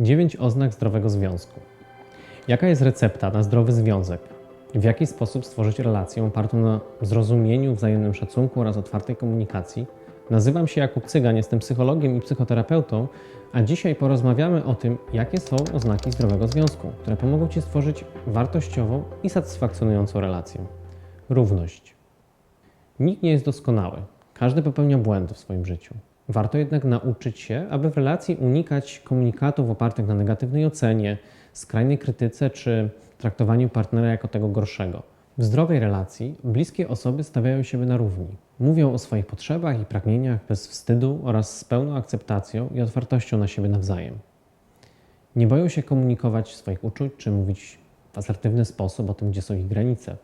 9 oznak zdrowego związku. Jaka jest recepta na zdrowy związek? W jaki sposób stworzyć relację opartą na zrozumieniu, wzajemnym szacunku oraz otwartej komunikacji? Nazywam się Jakub Cygan, jestem psychologiem i psychoterapeutą, a dzisiaj porozmawiamy o tym, jakie są oznaki zdrowego związku, które pomogą Ci stworzyć wartościową i satysfakcjonującą relację. Równość. Nikt nie jest doskonały. Każdy popełnia błędy w swoim życiu. Warto jednak nauczyć się, aby w relacji unikać komunikatów opartych na negatywnej ocenie, skrajnej krytyce czy traktowaniu partnera jako tego gorszego. W zdrowej relacji bliskie osoby stawiają siebie na równi. Mówią o swoich potrzebach i pragnieniach bez wstydu oraz z pełną akceptacją i otwartością na siebie nawzajem. Nie boją się komunikować swoich uczuć czy mówić w asertywny sposób o tym, gdzie są ich granice.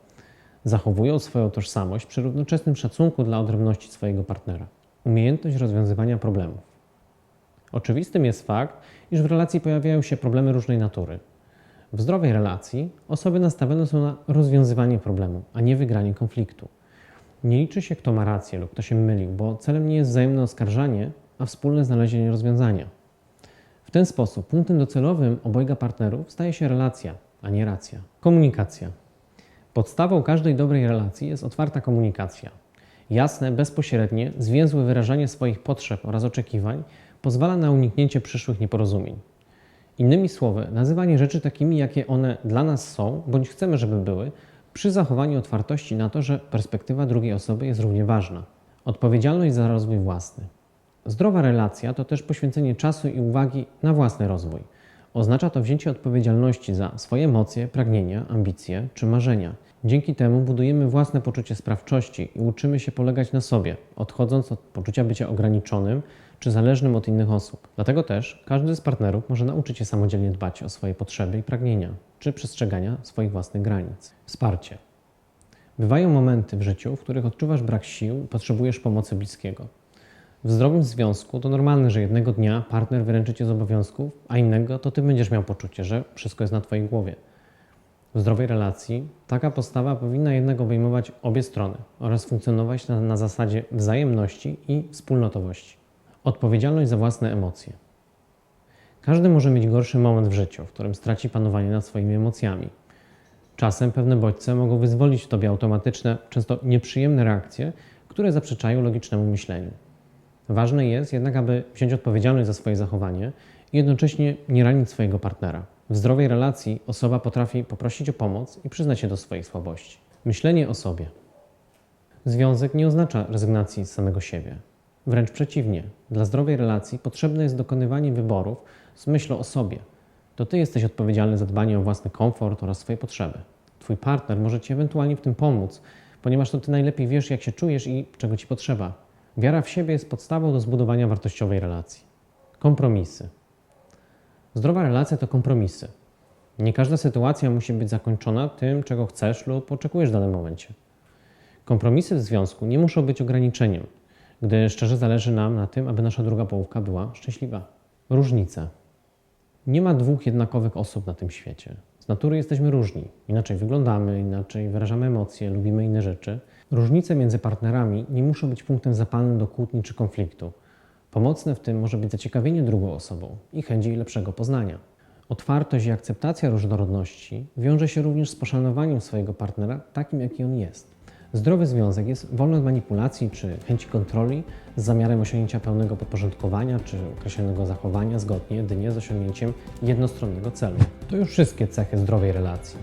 Zachowują swoją tożsamość przy równoczesnym szacunku dla odrębności swojego partnera. Umiejętność rozwiązywania problemów. Oczywistym jest fakt, iż w relacji pojawiają się problemy różnej natury. W zdrowej relacji osoby nastawione są na rozwiązywanie problemu, a nie wygranie konfliktu. Nie liczy się, kto ma rację lub kto się mylił, bo celem nie jest wzajemne oskarżanie, a wspólne znalezienie rozwiązania. W ten sposób punktem docelowym obojga partnerów staje się relacja, a nie racja. Komunikacja. Podstawą każdej dobrej relacji jest otwarta komunikacja. Jasne, bezpośrednie, zwięzłe wyrażanie swoich potrzeb oraz oczekiwań pozwala na uniknięcie przyszłych nieporozumień. Innymi słowy, nazywanie rzeczy takimi, jakie one dla nas są, bądź chcemy, żeby były, przy zachowaniu otwartości na to, że perspektywa drugiej osoby jest równie ważna. Odpowiedzialność za rozwój własny. Zdrowa relacja to też poświęcenie czasu i uwagi na własny rozwój. Oznacza to wzięcie odpowiedzialności za swoje emocje, pragnienia, ambicje czy marzenia. Dzięki temu budujemy własne poczucie sprawczości i uczymy się polegać na sobie, odchodząc od poczucia bycia ograniczonym czy zależnym od innych osób. Dlatego też każdy z partnerów może nauczyć się samodzielnie dbać o swoje potrzeby i pragnienia, czy przestrzegania swoich własnych granic. Wsparcie. Bywają momenty w życiu, w których odczuwasz brak sił i potrzebujesz pomocy bliskiego. W zdrowym związku to normalne, że jednego dnia partner wyręczy cię z obowiązków, a innego to ty będziesz miał poczucie, że wszystko jest na twojej głowie. W zdrowej relacji taka postawa powinna jednak obejmować obie strony oraz funkcjonować na, na zasadzie wzajemności i wspólnotowości. Odpowiedzialność za własne emocje. Każdy może mieć gorszy moment w życiu, w którym straci panowanie nad swoimi emocjami. Czasem pewne bodźce mogą wyzwolić w tobie automatyczne, często nieprzyjemne reakcje, które zaprzeczają logicznemu myśleniu. Ważne jest jednak, aby wziąć odpowiedzialność za swoje zachowanie i jednocześnie nie ranić swojego partnera. W zdrowej relacji osoba potrafi poprosić o pomoc i przyznać się do swoich słabości. Myślenie o sobie. Związek nie oznacza rezygnacji z samego siebie. Wręcz przeciwnie, dla zdrowej relacji potrzebne jest dokonywanie wyborów z myślą o sobie. To ty jesteś odpowiedzialny za dbanie o własny komfort oraz swoje potrzeby. Twój partner może ci ewentualnie w tym pomóc, ponieważ to ty najlepiej wiesz, jak się czujesz i czego ci potrzeba. Wiara w siebie jest podstawą do zbudowania wartościowej relacji. Kompromisy. Zdrowa relacja to kompromisy. Nie każda sytuacja musi być zakończona tym, czego chcesz lub oczekujesz w danym momencie. Kompromisy w związku nie muszą być ograniczeniem, gdy szczerze zależy nam na tym, aby nasza druga połówka była szczęśliwa. Różnice. Nie ma dwóch jednakowych osób na tym świecie. Z natury jesteśmy różni. Inaczej wyglądamy, inaczej wyrażamy emocje, lubimy inne rzeczy. Różnice między partnerami nie muszą być punktem zapalnym do kłótni czy konfliktu. Pomocne w tym może być zaciekawienie drugą osobą i chęć jej lepszego poznania. Otwartość i akceptacja różnorodności wiąże się również z poszanowaniem swojego partnera takim, jaki on jest. Zdrowy związek jest wolny od manipulacji czy chęci kontroli z zamiarem osiągnięcia pełnego podporządkowania czy określonego zachowania zgodnie jedynie z osiągnięciem jednostronnego celu. To już wszystkie cechy zdrowej relacji.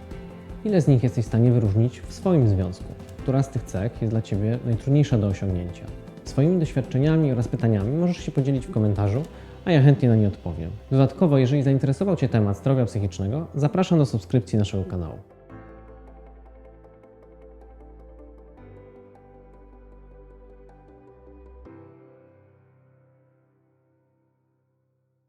Ile z nich jesteś w stanie wyróżnić w swoim związku? Która z tych cech jest dla Ciebie najtrudniejsza do osiągnięcia? Swoimi doświadczeniami oraz pytaniami możesz się podzielić w komentarzu, a ja chętnie na nie odpowiem. Dodatkowo, jeżeli zainteresował Cię temat zdrowia psychicznego, zapraszam do subskrypcji naszego kanału.